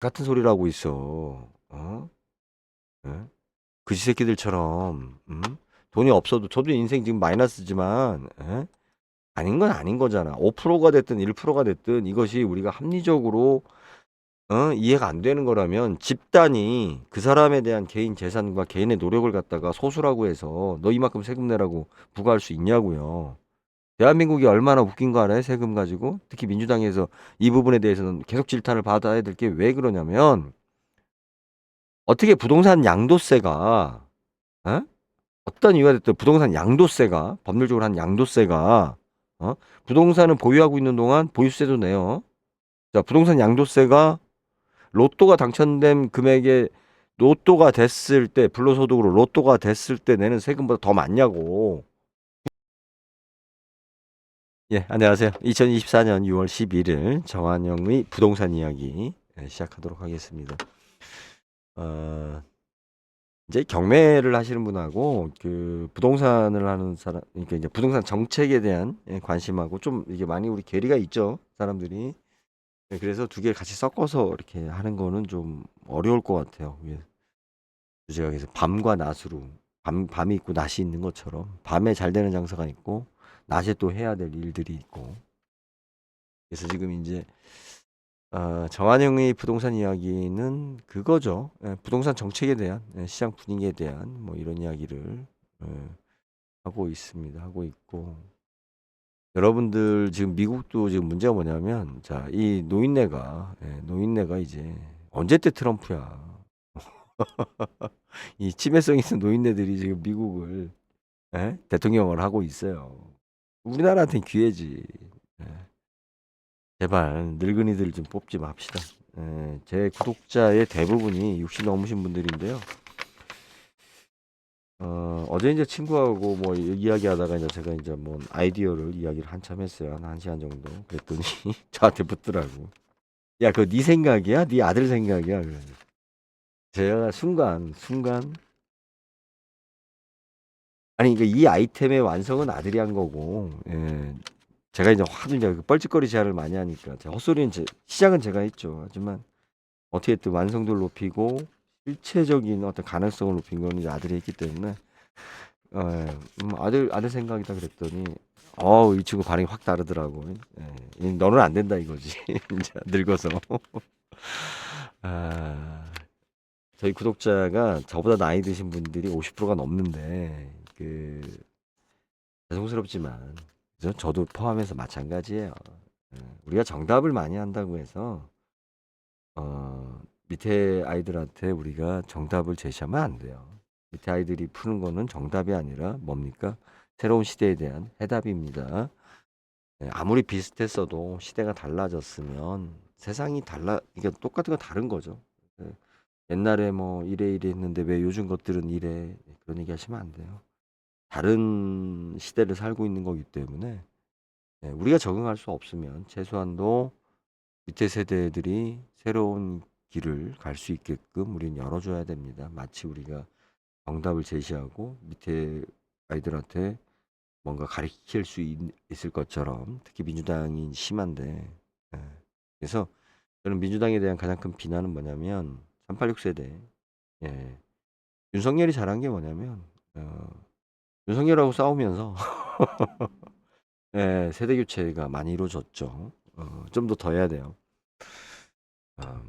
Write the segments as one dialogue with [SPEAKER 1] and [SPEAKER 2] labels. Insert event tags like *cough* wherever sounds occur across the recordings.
[SPEAKER 1] 같은 소리를 하고 있어. 어? 예? 그지 새끼들처럼 음? 돈이 없어도 저도 인생 지금 마이너스지만 예? 아닌 건 아닌 거잖아. 5%가 됐든 1%가 됐든 이것이 우리가 합리적으로 어? 이해가 안 되는 거라면 집단이 그 사람에 대한 개인 재산과 개인의 노력을 갖다가 소수라고 해서 너 이만큼 세금 내라고 부과할 수 있냐고요. 대한민국이 얼마나 웃긴 거 알아요? 세금 가지고 특히 민주당에서 이 부분에 대해서는 계속 질타를 받아야 될 게 왜 그러냐면 어떻게 부동산 양도세가 어? 어떤 이유가 됐든 부동산 양도세가 법률적으로 한 양도세가 어? 부동산을 보유하고 있는 동안 보유세도 내요. 자, 부동산 양도세가 로또가 당첨된 금액에 로또가 됐을 때 불로소득으로 로또가 됐을 때 내는 세금보다 더 많냐고. 예, 안녕하세요. 2024년 6월 11일 정한영의 부동산 이야기 예, 시작하도록 하겠습니다. 어, 이제 경매를 하시는 분하고 그 부동산을 하는 사람, 그러니까 이제 부동산 정책에 대한 예, 관심하고 좀 이게 많이 우리 괴리가 있죠, 사람들이. 예, 그래서 두 개를 같이 섞어서 이렇게 하는 거는 좀 어려울 것 같아요. 예. 주제가 그래서 밤과 낮으로 밤, 밤이 있고 낮이 있는 것처럼 밤에 잘 되는 장사가 있고 낮에 또 해야 될 일들이 있고 그래서 지금 이제 어, 정한영의 부동산 이야기는 그거죠. 예, 부동산 정책에 대한 예, 시장 분위기에 대한 뭐 이런 이야기를 예, 하고 있습니다. 하고 있고 여러분들 지금 미국도 지금 문제가 뭐냐면 자, 이 노인네가 예, 노인네가 이제 언제 때 트럼프야. *laughs* 이 치매성 있는 노인네들이 지금 미국을 예? 대통령을 하고 있어요. 우리나라한테는 기회지. 예. 제발 늙은이들 좀 뽑지 맙시다. 예, 제 구독자의 대부분이 60 넘으신 분들인데요. 어, 어제 이제 친구하고 뭐 이야기하다가 이제 제가 이제 뭐 아이디어를 이야기를 한참 했어요. 한 1시간 정도. 그랬더니 *laughs* 저한테 묻더라고. 야, 그거 네 생각이야? 네 아들 생각이야? 그래. 제가 순간 순간 아니 그러니까 이 아이템의 완성은 아들이 한 거고 예. 제가 이제 하도 이제 그 뻘짓거리 제안을 많이 하니까 제 헛소리는 제, 시작은 제가 했죠. 하지만 어떻게 든 완성도를 높이고 실체적인 어떤 가능성을 높인 거는 이제 아들이 했기 때문에 어, 예. 음, 아들 아들 생각이다 그랬더니 어우 이 친구 반응이 확 다르더라고. 예. 이 너는 안 된다 이거지. *laughs* 이제 늙어서. *laughs* 아, 저희 구독자가 저보다 나이 드신 분들이 50%가 넘는데 그 죄송스럽지만 그죠? 저도 포함해서 마찬가지예요. 예, 우리가 정답을 많이 한다고 해서 어, 밑에 아이들한테 우리가 정답을 제시하면 안 돼요. 밑에 아이들이 푸는 거는 정답이 아니라 뭡니까? 새로운 시대에 대한 해답입니다. 예, 아무리 비슷했어도 시대가 달라졌으면 세상이 달라, 이게 똑같은 건 다른 거죠. 예, 옛날에 뭐 이래 이래 했는데 왜 요즘 것들은 이래 그런 얘기 하시면 안 돼요. 다른 시대를 살고 있는 거기 때문에 예, 우리가 적응할 수 없으면 최소한도 밑에 세대들이 새로운 길을 갈 수 있게끔 우리는 열어 줘야 됩니다. 마치 우리가 정답을 제시하고 밑에 아이들한테 뭔가 가르칠 수 있, 을 것처럼 특히 민주당이 심한데 예. 그래서 저는 민주당에 대한 가장 큰 비난은 뭐냐면 386 세대 예. 윤석열이 잘한 게 뭐냐면 어, 윤석열하고 싸우면서 예, *laughs* 세대 교체가 많이 이루어졌죠. 어, 좀더 더 해야 돼요. 어,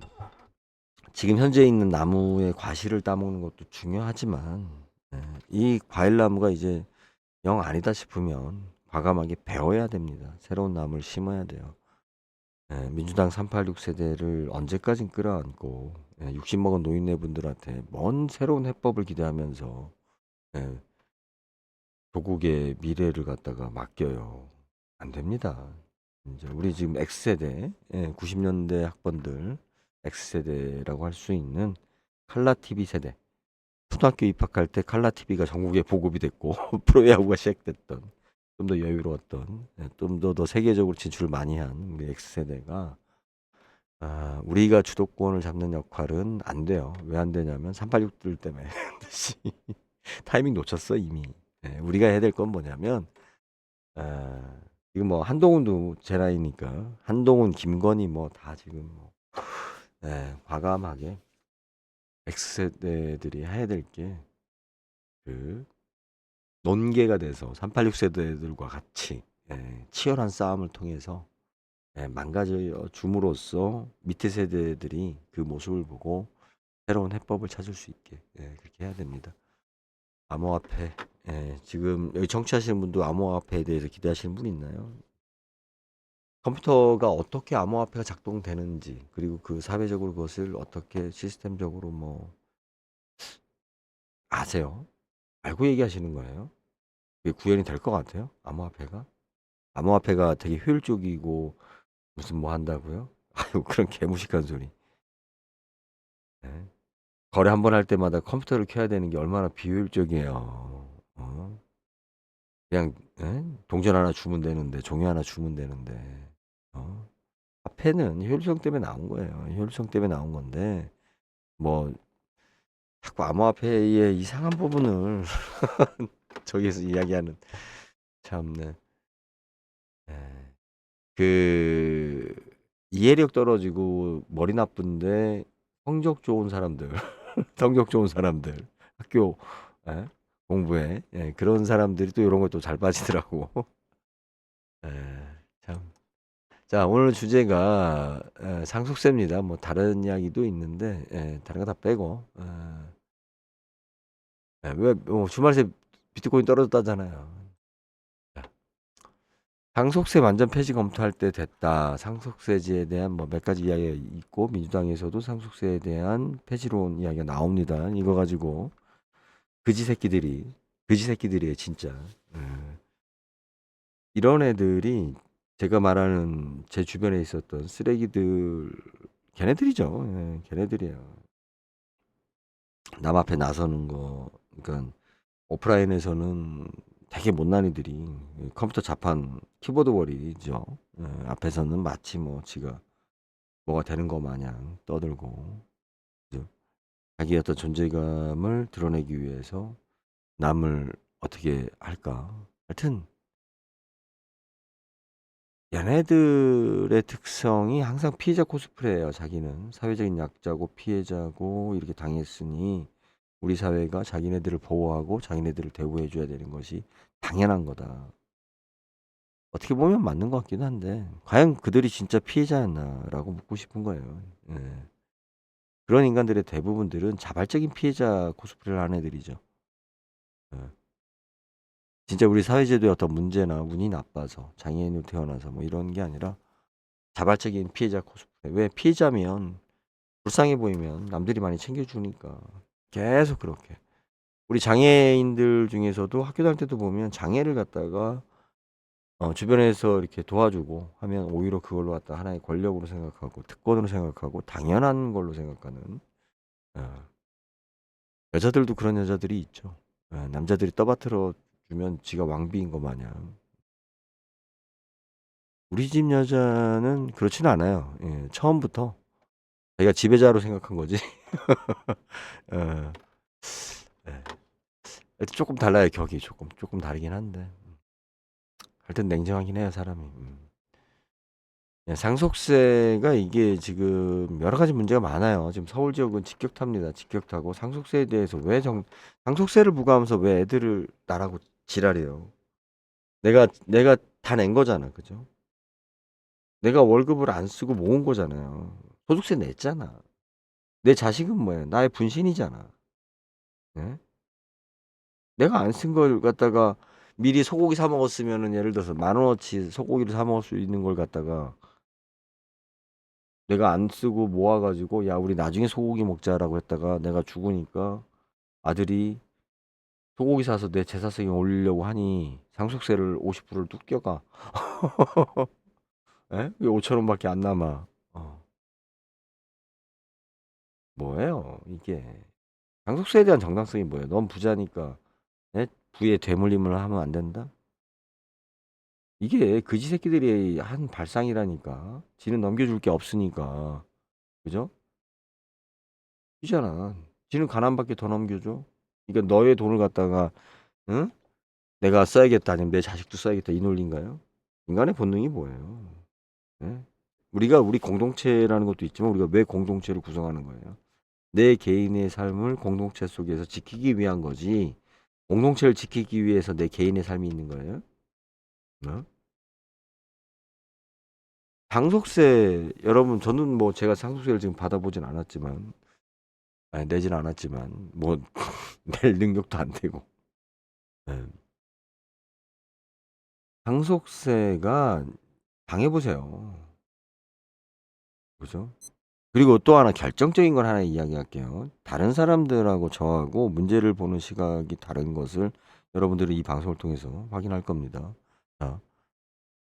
[SPEAKER 1] 지금 현재 있는 나무의 과실을 따먹는 것도 중요하지만 예, 이 과일 나무가 이제 영 아니다 싶으면 과감하게 베어야 됩니다. 새로운 나무를 심어야 돼요. 예, 민주당 386 세대를 언제까지 끌어안고 예, 60 먹은 노인네 분들한테 뭔 새로운 해법을 기대하면서 예, 조국의 미래를 갖다가 맡겨요. 안 됩니다. 이제 우리 지금 X세대, 예, 90년대 학번들 X세대라고 할 수 있는 칼라 TV 세대. 초등학교 입학할 때 칼라 TV가 전국에 보급이 됐고 *laughs* 프로야구가 시작됐던 좀 더 여유로웠던 예, 좀더 더 세계적으로 진출을 많이 한 우리 X세대가 아, 우리가 주도권을 잡는 역할은 안 돼요. 왜 안 되냐면 386들 때문에 *laughs* 타이밍 놓쳤어 이미. 예, 우리가 해야 될 건 뭐냐면 아, 지금 뭐 한동훈도 제 나이니까 한동훈, 김건희 뭐 다 지금 뭐 예, 과감하게 X세대들이 해야 될 게 그 논개가 돼서 386 세대들과 같이 예, 치열한 싸움을 통해서 예, 망가져 줌으로써 밑에 세대들이 그 모습을 보고 새로운 해법을 찾을 수 있게 예, 그렇게 해야 됩니다. 암호화폐 예, 지금 여기 청취하시는 분도 암호화폐에 대해서 기대하시는 분 있나요? 컴퓨터가 어떻게 암호화폐가 작동되는지 그리고 그 사회적으로 그것을 어떻게 시스템적으로 뭐 아세요? 알고 얘기하시는 거예요? 그게 구현이 될 것 같아요? 암호화폐가? 암호화폐가 되게 효율적이고 무슨 뭐 한다고요? *laughs* 아유 그런 개무식한 소리. 예. 거래 한 번 할 때마다 컴퓨터를 켜야 되는 게 얼마나 비효율적이에요. 어? 그냥 예? 동전 하나 주면 되는데 종이 하나 주면 되는데 어? 화폐는 효율성 때문에 나온 거예요. 효율성 때문에 나온 건데 뭐 자꾸 암호화폐의 이상한 부분을 *laughs* 저기에서 이야기하는 참 네. 예. 그 이해력 떨어지고 머리 나쁜데 성적 좋은 사람들, *laughs* 성적 좋은 사람들, 학교 예? 공부에 예, 그런 사람들이 또 이런 것도 잘 빠지더라고. *laughs* 예, 참. 자, 오늘 주제가 예, 상속세입니다. 뭐 다른 이야기도 있는데 예, 다른 거 다 빼고 예. 예, 왜뭐 주말새 비트코인 떨어졌다잖아요. 자, 상속세 완전 폐지 검토할 때 됐다. 상속세제에 대한 뭐 몇 가지 이야기가 있고 민주당에서도 상속세에 대한 폐지론 이야기가 나옵니다. 이거 가지고 그지 새끼들이 그지 새끼들이에요 진짜. 예. 이런 애들이 제가 말하는 제 주변에 있었던 쓰레기들 걔네들이죠. 예, 걔네들이에요. 남 앞에 나서는 거, 그러니까 오프라인에서는 되게 못난 이들이 컴퓨터 자판 키보드 워리죠. 예, 앞에서는 마치 뭐 지가 뭐가 되는 거 마냥 떠들고? 자기 어떤 존재감을 드러내기 위해서 남을 어떻게 할까? 하여튼 얘네들의 특성이 항상 피해자 코스프레예요. 자기는 사회적인 약자고 피해자고 이렇게 당했으니 우리 사회가 자기네들을 보호하고 자기네들을 대우해 줘야 되는 것이 당연한 거다. 어떻게 보면 맞는 것 같기도 한데 과연 그들이 진짜 피해자였나라고 묻고 싶은 거예요. 예. 그런 인간들의 대부분들은 자발적인 피해자 코스프레를 하는 애들이죠. 예. 진짜 우리 사회제도의 어떤 문제나 운이 나빠서 장애인으로 태어나서 뭐 이런 게 아니라 자발적인 피해자 코스프레. 왜 피해자면 불쌍해 보이면 남들이 많이 챙겨주니까 계속 그렇게. 우리 장애인들 중에서도 학교 다닐 때도 보면 장애를 갖다가 어, 주변에서 이렇게 도와주고 하면 오히려 그걸로 갖다 하나의 권력으로 생각하고 특권으로 생각하고 당연한 걸로 생각하는 어, 여자들도 그런 여자들이 있죠. 어, 남자들이 떠받들어 주면 지가 왕비인 것 마냥. 우리 집 여자는 그렇지는 않아요. 예, 처음부터 자기가 지배자로 생각한 거지. *laughs* 어, 예. 조금 달라요 격이 조금 조금 다르긴 한데 하여튼 냉정하긴 해요 사람이. 음. 예, 상속세가 이게 지금 여러 가지 문제가 많아요. 지금 서울 지역은 직격탑니다. 직격타고 상속세에 대해서 왜 정, 상속세를 부과하면서 왜 애들을 나라고 지랄이에요. 내가 내가 다 낸 거잖아, 그죠? 내가 월급을 안 쓰고 모은 거잖아요. 소득세 냈잖아. 내 자식은 뭐야? 나의 분신이잖아. 예? 내가 안 쓴 걸 갖다가 미리 소고기 사 먹었으면은 예를 들어서 만 원어치 소고기를 사 먹을 수 있는 걸 갖다가 내가 안 쓰고 모아 가지고 야 우리 나중에 소고기 먹자라고 했다가 내가 죽으니까 아들이 소고기 사서 내 제사상에 올리려고 하니 상속세를 50%를 뚝 껴가. *laughs* 에? 왜 5천 원밖에 안 남아? 어. 뭐예요 이게? 상속세에 대한 정당성이 뭐예요? 넌 부자니까 에? 부에 되물림을 하면 안 된다? 이게 그지 새끼들이 한 발상이라니까. 지는 넘겨줄 게 없으니까. 그죠? 이잖아. 지는 가난밖에 더 넘겨줘. 그러니까 너의 돈을 갖다가 응? 내가 써야겠다 아니면 내 자식도 써야겠다 이 논리인가요? 인간의 본능이 뭐예요? 예? 우리가 우리 공동체라는 것도 있지만 우리가 왜 공동체를 구성하는 거예요? 내 개인의 삶을 공동체 속에서 지키기 위한 거지. 공동체를 지키기 위해서 내 개인의 삶이 있는 거예요. 어? 상속세 여러분 저는 뭐 제가 상속세를 지금 받아보진 않았지만 아니, 내진 않았지만 뭐 *laughs* 낼 능력도 안 되고 예. 상속세가 당해보세요. 그죠? 그리고 또 하나 결정적인 걸 하나 이야기할게요. 다른 사람들하고 저하고 문제를 보는 시각이 다른 것을 여러분들이 이 방송을 통해서 확인할 겁니다. 자,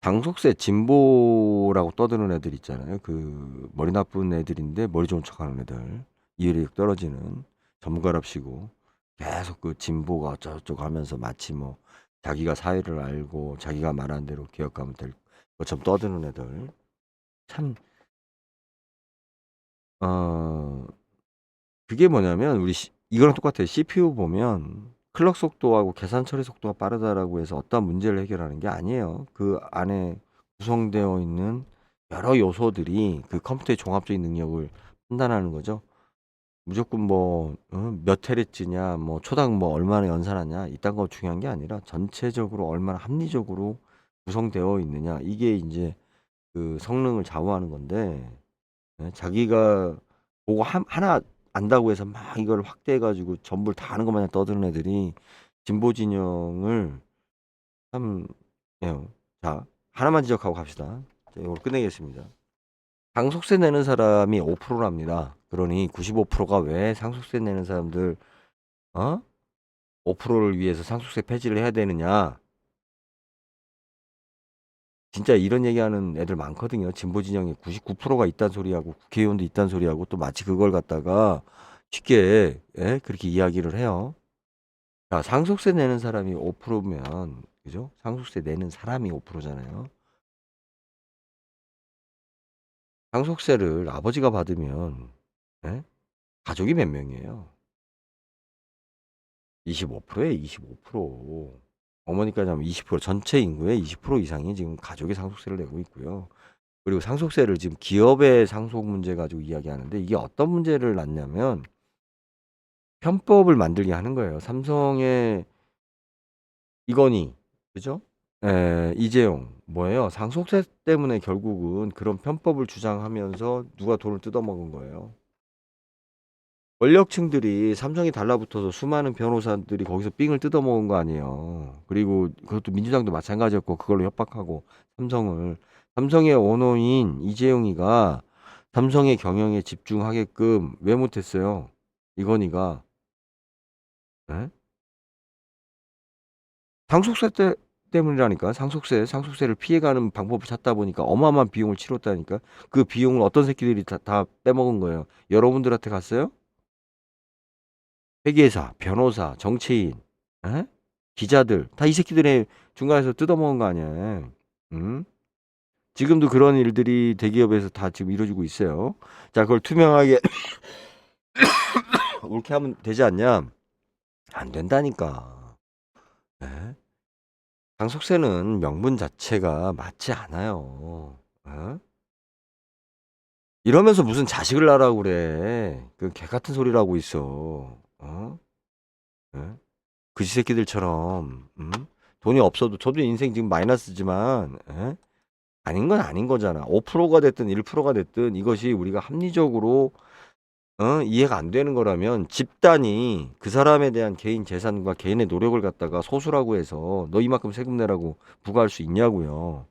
[SPEAKER 1] 상속세 진보라고 떠드는 애들 있잖아요. 그 머리 나쁜 애들인데 머리 좋은 척하는 애들 이해력 떨어지는 전문가랍시고 계속 그 진보가 어쩌고저쩌고 하면서 마치 뭐 자기가 사회를 알고 자기가 말한 대로 기억하면 될 것처럼 떠드는 애들 참 어, 그게 뭐냐면 우리 시- 이거랑 똑같아요. CPU 보면 클럭 속도하고 계산 처리 속도가 빠르다라고 해서 어떤 문제를 해결하는 게 아니에요. 그 안에 구성되어 있는 여러 요소들이 그 컴퓨터의 종합적인 능력을 판단하는 거죠. 무조건 뭐, 어, 몇 헤르츠냐, 뭐, 초당 뭐, 얼마나 연산하냐, 이딴 거 중요한 게 아니라 전체적으로 얼마나 합리적으로 구성되어 있느냐, 이게 이제 그 성능을 좌우하는 건데, 예, 자기가 보고 하, 하나 안다고 해서 막 이걸 확대해 가지고 전부를 다 아는 것 마냥 떠드는 애들이 진보 진영을 참, 예, 자, 하나만 지적하고 갑시다. 자, 이걸 끝내겠습니다. 상속세 내는 사람이 5%랍니다. 그러니 95%가 왜 상속세 내는 사람들, 어? 5%를 위해서 상속세 폐지를 해야 되느냐? 진짜 이런 얘기하는 애들 많거든요. 진보 진영에 99%가 있단 소리하고 국회의원도 있단 소리하고 또 마치 그걸 갖다가 쉽게 예? 그렇게 이야기를 해요. 자, 상속세 내는 사람이 5%면 그죠? 상속세 내는 사람이 5%잖아요. 상속세를 아버지가 받으면 예? 가족이 몇 명이에요? 25%에 25%. 어머니까지 하면 20% 전체 인구의 20% 이상이 지금 가족의 상속세를 내고 있고요. 그리고 상속세를 지금 기업의 상속 문제 가지고 이야기하는데 이게 어떤 문제를 낳냐면 편법을 만들게 하는 거예요. 삼성의 이건희, 그죠? 에, 이재용, 뭐예요? 상속세 때문에 결국은 그런 편법을 주장하면서 누가 돈을 뜯어먹은 거예요. 권력층들이 삼성이 달라붙어서 수많은 변호사들이 거기서 삥을 뜯어먹은 거 아니에요. 그리고 그것도 민주당도 마찬가지였고 그걸로 협박하고 삼성을 삼성의 원호인 이재용이가 삼성의 경영에 집중하게끔 왜 못했어요? 이건희가 에? 상속세 때, 때문이라니까 상속세 상속세를 피해가는 방법을 찾다 보니까 어마어마한 비용을 치렀다니까 그 비용을 어떤 새끼들이 다, 다 빼먹은 거예요. 여러분들한테 갔어요? 회계사, 변호사, 정치인, 에? 기자들 다 이 새끼들의 중간에서 뜯어먹은 거 아니야. 응? 지금도 그런 일들이 대기업에서 다 지금 이루어지고 있어요. 자, 그걸 투명하게 *coughs* 옳게 하면 되지 않냐? 안 된다니까. 에? 상속세는 명분 자체가 맞지 않아요. 어? 이러면서 무슨 자식을 낳으라고 그래. 그 개 같은 소리를 하고 있어. 어? 예? 그지 새끼들처럼 음? 돈이 없어도 저도 인생 지금 마이너스지만 예? 아닌 건 아닌 거잖아. 5%가 됐든 1%가 됐든 이것이 우리가 합리적으로 어? 이해가 안 되는 거라면 집단이 그 사람에 대한 개인 재산과 개인의 노력을 갖다가 소수라고 해서 너 이만큼 세금 내라고 부과할 수 있냐고요.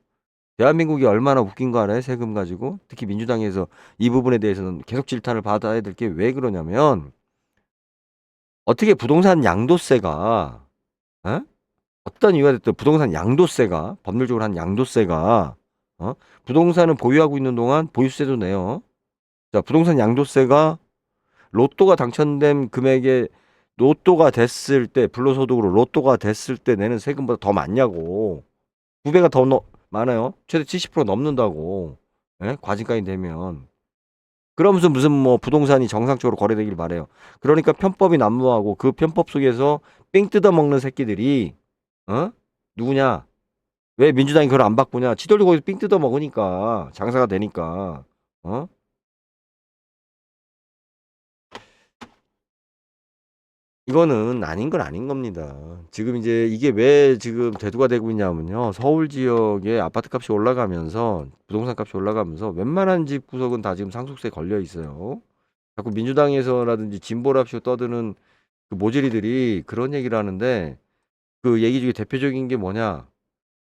[SPEAKER 1] 대한민국이 얼마나 웃긴 거 알아요? 세금 가지고 특히 민주당에서 이 부분에 대해서는 계속 질타를 받아야 될 게 왜 그러냐면 어떻게 부동산 양도세가 에? 어떤 이유가 됐든 부동산 양도세가 법률적으로 한 양도세가 어? 부동산을 보유하고 있는 동안 보유세도 내요. 자, 부동산 양도세가 로또가 당첨된 금액에 로또가 됐을 때 불로소득으로 로또가 됐을 때 내는 세금보다 더 많냐고. 두 배가 더 넣, 많아요. 최대 70% 넘는다고. 예? 과징까지 되면. 그러면서 무슨 뭐 부동산이 정상적으로 거래되길 바래요. 그러니까 편법이 난무하고 그 편법 속에서 삥 뜯어 먹는 새끼들이 어? 누구냐? 왜 민주당이 그걸 안 바꾸냐? 거기서 삥 뜯어 먹으니까 장사가 되니까 어? 이거는 아닌 건 아닌 겁니다. 지금 이제 이게 왜 지금 대두가 되고 있냐면요. 서울 지역에 아파트 값이 올라가면서 부동산 값이 올라가면서 웬만한 집 구석은 다 지금 상속세 걸려 있어요. 자꾸 민주당에서라든지 진보랍시고 떠드는 그 모질이들이 그런 얘기를 하는데 그 얘기 중에 대표적인 게 뭐냐?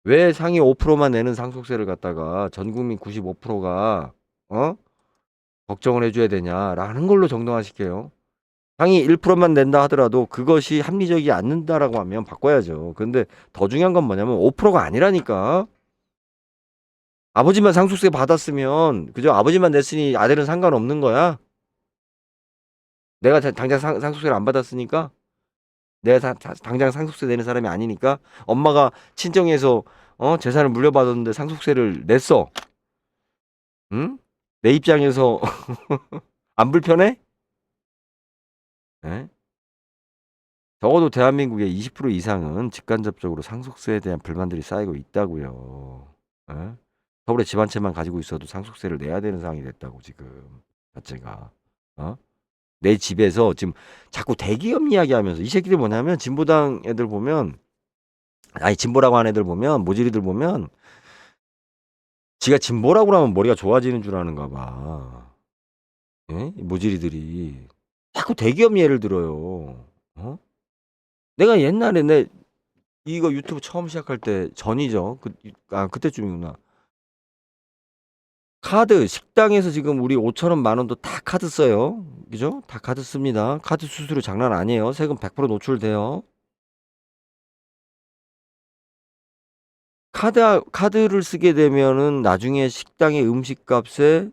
[SPEAKER 1] 왜 상위 5%만 내는 상속세를 갖다가 전 국민 95%가 어? 걱정을 해줘야 되냐라는 걸로 정당화시켜요. 상위 1%만 낸다 하더라도 그것이 합리적이지 않는다라고 하면 바꿔야죠. 근데 더 중요한 건 뭐냐면 5%가 아니라니까. 아버지만 상속세 받았으면 그죠? 아버지만 냈으니 아들은 상관없는 거야. 내가 자- 당장 상, 상속세를 안 받았으니까 내가 다- 다- 당장 상속세 내는 사람이 아니니까 엄마가 친정에서 어 재산을 물려받았는데 상속세를 냈어. 응? 내 입장에서 *laughs* 안 불편해? 예? 적어도 대한민국의 20% 이상은 직간접적으로 상속세에 대한 불만들이 쌓이고 있다고요. 예? 서울에 집 한 채만 가지고 있어도 상속세를 내야 되는 상황이 됐다고 지금 자체가. 어? 내 집에서 지금 자꾸 대기업 이야기하면서 이 새끼들 뭐냐면 진보당 애들 보면 아니 진보라고 하는 애들 보면 모질이들 보면 지가 진보라고 하면 머리가 좋아지는 줄 아는가 봐. 예? 이 모질이들이 자꾸 대기업 예를 들어요. 어? 내가 옛날에 내 이거 유튜브 처음 시작할 때 전이죠. 그, 아 그때쯤이구나. 카드 식당에서 지금 우리 5천 원, 만 원도 다 카드 써요. 그죠? 다 카드 씁니다. 카드 수수료 장난 아니에요. 세금 100% 노출돼요. 카드 카드를 쓰게 되면은 나중에 식당의 음식값에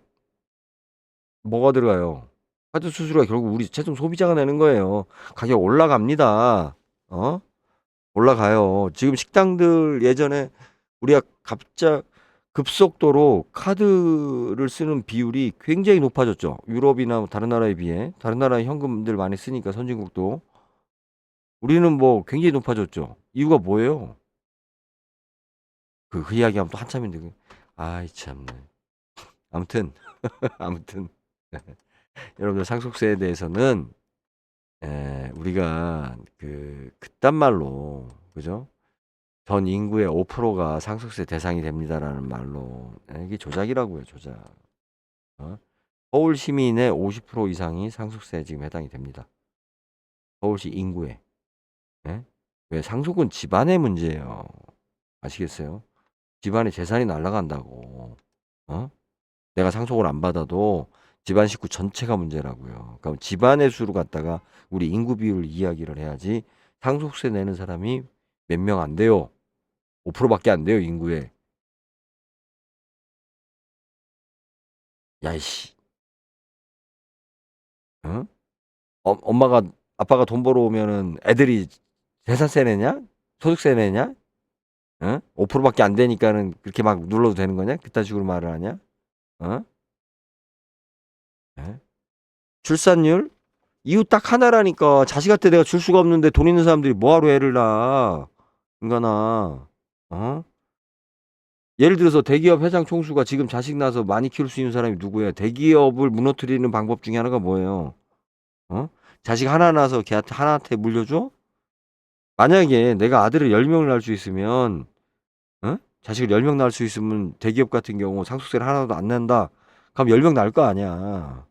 [SPEAKER 1] 뭐가 들어가요? 카드 수수료가 결국 우리 최종 소비자가 내는 거예요. 가격 올라갑니다. 어? 올라가요. 지금 식당들 예전에 우리가 갑작 급속도로 카드를 쓰는 비율이 굉장히 높아졌죠. 유럽이나 뭐 다른 나라에 비해. 다른 나라에 현금들 많이 쓰니까 선진국도. 우리는 뭐 굉장히 높아졌죠. 이유가 뭐예요? 그, 그 이야기하면 또 한참인데. 그- 아이, 참네. 아무튼, *laughs* 아무튼. 여러분들 상속세에 대해서는, 에, 우리가 그, 그딴 말로, 그죠? 전 인구의 5%가 상속세 대상이 됩니다라는 말로 에, 이게 조작이라고요, 조작. 어? 서울 시민의 50% 이상이 상속세에 지금 해당이 됩니다. 서울시 인구에. 예? 왜 상속은 집안의 문제예요. 아시겠어요? 집안의 재산이 날아간다고. 어? 내가 상속을 안 받아도 집안 식구 전체가 문제라고요. 그러니까 집안의 수를 갖다가 우리 인구 비율 이야기를 해야지 상속세 내는 사람이 몇 명 안 돼요. 5%밖에 안 돼요, 인구에. 야이씨. 어? 어, 엄마가 아빠가 돈 벌어 오면은 애들이 재산세 내냐? 소득세 내냐? 어? 5%밖에 안 되니까는 그렇게 막 눌러도 되는 거냐? 그딴 식으로 말을 하냐? 어? 예? 출산율? 이유 딱 하나라니까 자식한테 내가 줄 수가 없는데 돈 있는 사람들이 뭐하러 애를 낳아 인간아 어? 예를 들어서 대기업 회장 총수가 지금 자식 낳아서 많이 키울 수 있는 사람이 누구야 대기업을 무너뜨리는 방법 중에 하나가 뭐예요 어? 자식 하나 낳아서 걔한테 하나한테 물려줘? 만약에 내가 아들을 10명을 낳을 수 있으면 어? 자식을 10명 낳을 수 있으면 대기업 같은 경우 상속세를 하나도 안 낸다 그럼 10명 낳을 거 아니야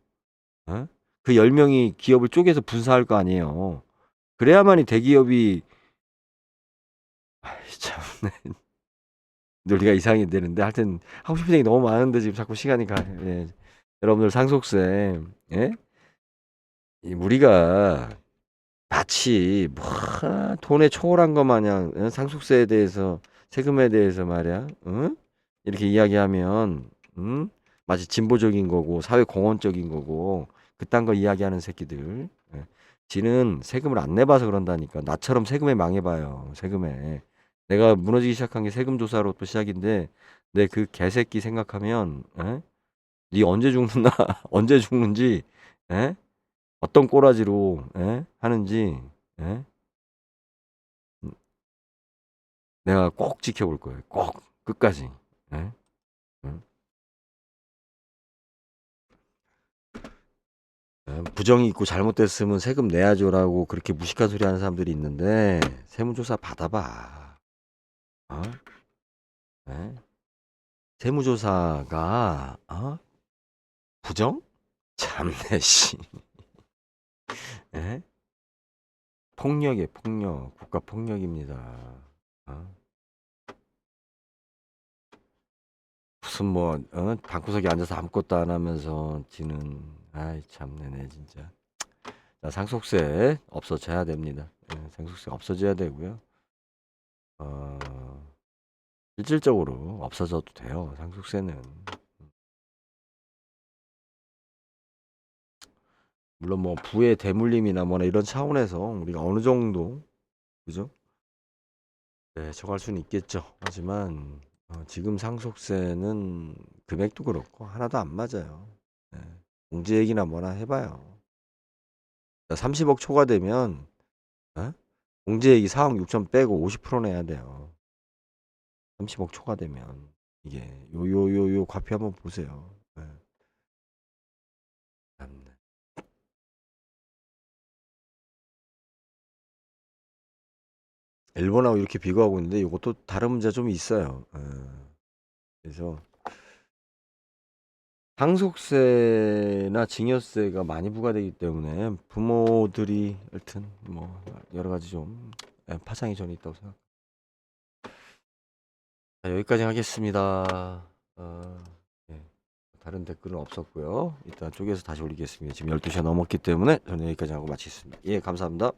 [SPEAKER 1] 어? 그 10명이 기업을 쪼개서 분사할 거 아니에요. 그래야만이 대기업이 아이 참 *laughs* 논리가 이상이 되는데 하여튼 하고 싶은 얘기 너무 많은데 지금 자꾸 시간이 가. 예. 여러분들 상속세 예? 이 우리가 마치 뭐 돈에 초월한 것 마냥 어? 상속세에 대해서 세금에 대해서 말이야 응? 이렇게 이야기하면 응? 마치 진보적인 거고 사회 공헌적인 거고 그딴 거 이야기하는 새끼들. 예. 지는 세금을 안 내봐서 그런다니까. 나처럼 세금에 망해봐요. 세금에. 내가 무너지기 시작한 게 세금 조사로부터 시작인데 내 그 개새끼 생각하면 예? 네 언제 죽는다 *laughs* 언제 죽는지 예? 어떤 꼬라지로 예? 하는지 예? 내가 꼭 지켜볼 거예요. 꼭 끝까지. 예? 예, 부정이 있고 잘못됐으면 세금 내야죠라고 그렇게 무식한 소리 하는 사람들이 있는데 세무조사 받아 봐. 어? 예? 세무조사가 어? 부정? 참내 씨. 예? 폭력이에요, 폭력. 국가 폭력입니다. 어? 무슨 뭐 어? 방구석에 앉아서 아무것도 안 하면서 지는 아이 참내네 진짜. 자, 상속세 없어져야 됩니다. 예, 상속세 없어져야 되고요. 어, 실질적으로 없어져도 돼요. 상속세는. 물론 뭐 부의 대물림이나 뭐나 이런 차원에서 우리가 어느 정도 그죠? 네, 정할 수는 있겠죠. 하지만 어, 지금 상속세는 금액도 그렇고 하나도 안 맞아요. 네, 공제액이나 뭐나 해 봐요. 30억 초과되면 어? 공제액이 4억 6천 빼고 50% 내야 돼요. 30억 초과되면 이게 요 요 요 요 과표 한번 보세요. 네. 참네. 일본하고 이렇게 비교하고 있는데 이것도 다른 문제가 좀 있어요. 예. 그래서 상속세나 증여세가 많이 부과되기 때문에 부모들이 하여튼 뭐 여러 가지 좀 예, 파장이 저는 있다고 생각. 자, 여기까지 하겠습니다. 어, 예. 다른 댓글은 없었고요. 일단 쪼개서 다시 올리겠습니다. 지금 12시가 넘었기 때문에 저는 여기까지 하고 마치겠습니다. 예, 감사합니다.